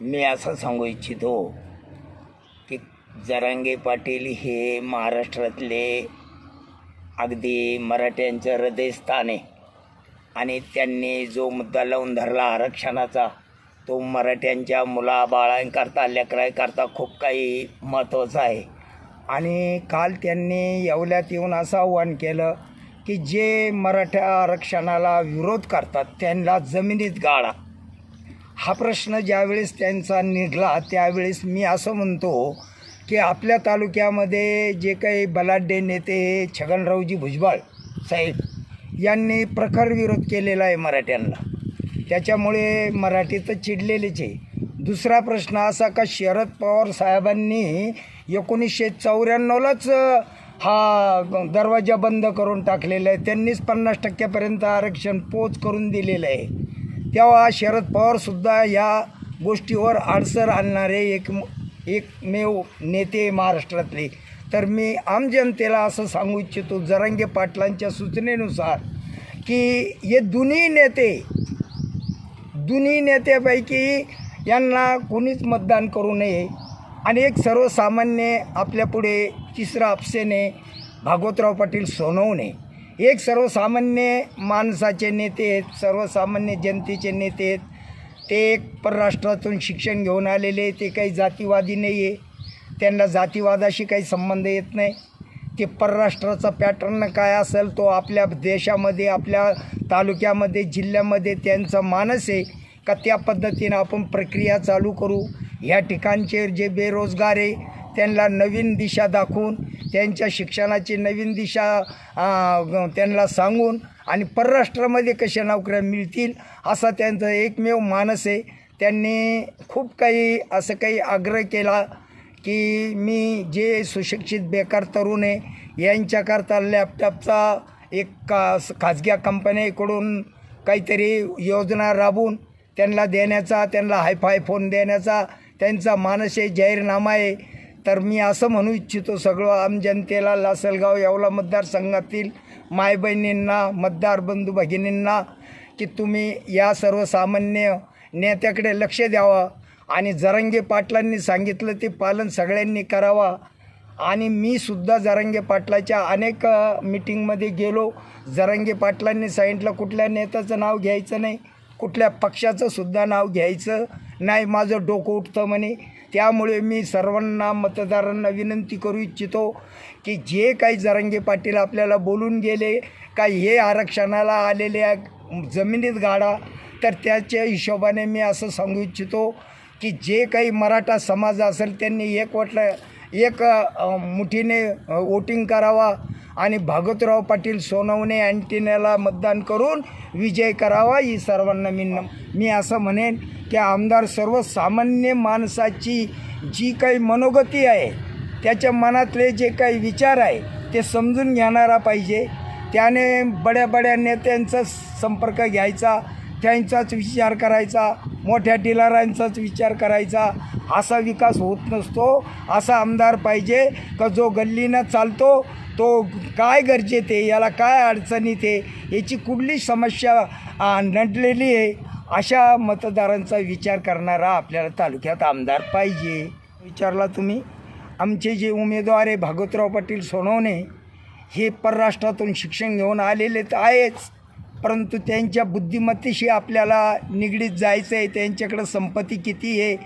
मी असं सांगू इच्छितो की जरांगे पाटील हे महाराष्ट्रातले अगदी मराठ्यांचं हृदयस्थान आहे आणि त्यांनी जो मुद्दा लावून धरला आरक्षणाचा तो मराठ्यांच्या मुलाबाळांकरता लेकरांकरता खूप काही महत्त्वाचा आहे. आणि काल त्यांनी येवल्यात येऊन असं आव्हान केलं की जे मराठा आरक्षणाला विरोध करतात त्यांना जमिनीत गाळा. हा प्रश्न ज्यावेळेस त्यांचा निघला त्यावेळेस मी असं म्हणतो की आपल्या तालुक्यामध्ये जे काही बलाढ्य नेते छगनरावजी भुजबळ साहेब यांनी प्रखर विरोध केलेला आहे मराठ्यांना. त्याच्यामुळे मराठी तर चिडलेलेच आहे. दुसरा प्रश्न असा का शरद पवार साहेबांनी एकोणीसशे चौऱ्याण्णवलाच हा दरवाजा बंद करून टाकलेला आहे. त्यांनीच पन्नास टक्क्यापर्यंत आरक्षण पोच करून दिलेलं आहे. तेव्हा शरद पवारसुद्धा या गोष्टीवर अडसर आणणारे एक एकमेव नेते महाराष्ट्रातले. तर मी आम जनतेला असं सांगू इच्छितो जरांगे पाटलांच्या सूचनेनुसार की हे दोन्ही नेते दोन्ही नेत्यापैकी यांना कोणीच मतदान करू नये आणि एक सर्वसामान्य आपल्यापुढे तिसरा अपसेने भागवतराव पाटील सोनवणे. एक सर्वसामान्य माणसाचे नेते आहेत सर्वसामान्य जनतेचे नेते आहेत. ते एक परराष्ट्रातून शिक्षण घेऊन आलेले ते काही जातीवादी नाही आहे. त्यांना जातीवादाशी काही संबंध येत नाही. ते परराष्ट्राचा पॅटर्न काय असेल तो आपल्या देशामध्ये आपल्या तालुक्यामध्ये जिल्ह्यामध्ये त्यांचा मानस आहे का त्या पद्धतीनं आपण प्रक्रिया चालू करू? ह्या ठिकाणचे जे बेरोजगार आहे त्यांना नवीन दिशा दाखवून त्यांच्या शिक्षणाची नवीन दिशा त्यांना सांगून आणि परराष्ट्रामध्ये कशा नोकऱ्या मिळतील असा त्यांचा एकमेव मानस आहे. त्यांनी खूप काही असं काही आग्रह केला की मी जे सुशिक्षित बेकार तरुण आहे यांच्याकरता लॅपटॉपचा एक का खाजगी कंपनीकडून काहीतरी योजना राबवून त्यांना देण्याचा त्यांना हायफाय फोन देण्याचा त्यांचा मानस आहे जाहीरनामा आहे. तर मी असं म्हणू इच्छितो सगळं आम जनतेला लासलगाव येवला मतदारसंघातील माय बहिणींना मतदार बंधू भगिनींना की तुम्ही या सर्वसामान्य नेत्याकडे लक्ष द्यावं आणि जरंगे पाटलांनी सांगितलं ते पालन सगळ्यांनी करावा. आणि मी सुद्धा जरंगे पाटलाच्या अनेक मिटिंगमध्ये गेलो. जरंगे पाटलांनी सांगितलं कुठल्या नेत्याचं नाव घ्यायचं नाही कुठल्या पक्षाचं सुद्धा नाव घ्यायचं. नाही माझं डोकं उठतं म्हणे. त्यामुळे मी सर्वांना मतदारांना विनंती करू इच्छितो की जे काही जरंगे पाटील आपल्याला बोलून गेले का हे आरक्षणाला आलेल्या जमिनीत गाडा तर त्याच्या हिशोबाने मी असं सांगू इच्छितो की जे काही मराठा समाज असेल त्यांनी एक वाटलं एक मुठीने वोटिंग करावा. आणि भागवतराव पाटील सोनवणे अँटिनेला मतदान करून विजय करावा ही सर्वांना मी मी असं म्हणेन की आमदार सर्वसामान्य माणसाची जी काही मनोगती आहे त्याच्या मनातले जे काही विचार आहे ते समजून घेणारा पाहिजे. त्याने बड्या बड्या नेत्यांचा संपर्क घ्यायचा त्यांचाच विचार करायचा मोठ्या डिलरांचाच विचार करायचा. असा विकास होत नसतो. असा आमदार पाहिजे का जो गल्लीनं चालतो तो काय गरजेत आहे याला काय अडचणीत आहे याची कुठली समस्या नडलेली आहे अशा मतदारांचा विचार करणारा आपल्याला तालुक्यात आमदार पाहिजे. विचारला तुम्ही? आमचे जे उमेदवार आहे भागवतराव पाटील सोनवणे हे परराष्ट्रातून शिक्षण घेऊन आलेले तर आहेच. परंतु त्यांच्या बुद्धिमत्तेशी आपल्याला निगडीत जायचं आहे त्यांच्याकडं संपत्ती किती आहे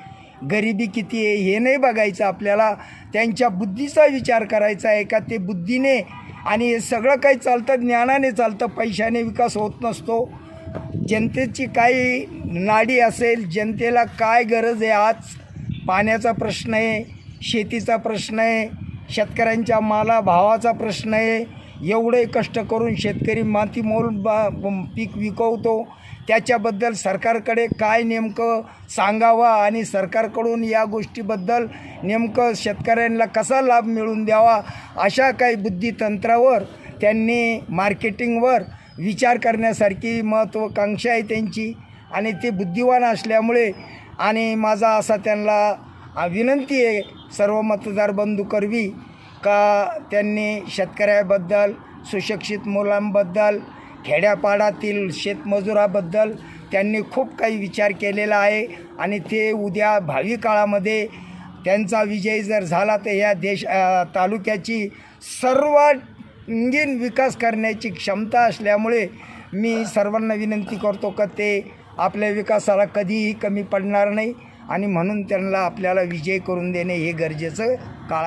गरिबी किती आहे हे नाही बघायचं आपल्याला. त्यांच्या बुद्धीचा विचार करायचा आहे का ते बुद्धीने आणि हे सगळं काही चालतं ज्ञानाने चालतं पैशाने विकास होत नसतो. जनतेची काही नाडी असेल जनतेला काय गरज आहे आज? पाण्याचा प्रश्न आहे शेतीचा प्रश्न आहे शेतकऱ्यांच्या माला भावाचा प्रश्न आहे एवढे कष्ट करून शेतकरी मातीमोल बा पीक विकवतो. त्याच्याबद्दल सरकारकडे काय नेमकं सांगावं आणि सरकारकडून या गोष्टीबद्दल नेमकं शेतकऱ्यांना कसा लाभ मिळवून द्यावा अशा काही बुद्धितंत्रावर त्यांनी मार्केटिंगवर विचार करण्यासारखी महत्त्वाकांक्षा आहे त्यांची आणि ते बुद्धिवान असल्यामुळे आणि माझा असा त्यांना विनंती आहे सर्व मतदार बंधू करवी का त्यांनी शेतकऱ्याबद्दल सुशिक्षित मुलांबद्दल खेड्यापाड्यातील शेतमजुराबद्दल त्यांनी खूप काही विचार केलेला आहे आणि ते उद्या भावी काळामध्ये त्यांचा विजय जर झाला तर या देश तालुक्याची सर्वांगीण विकास करण्याची क्षमता असल्यामुळे मी सर्वांना विनंती करतो का ते आपल्या विकासाला कधीही कमी पडणार नाही आणि म्हणून त्यांना आपल्याला विजय करून देणे हे गरजेचं काळ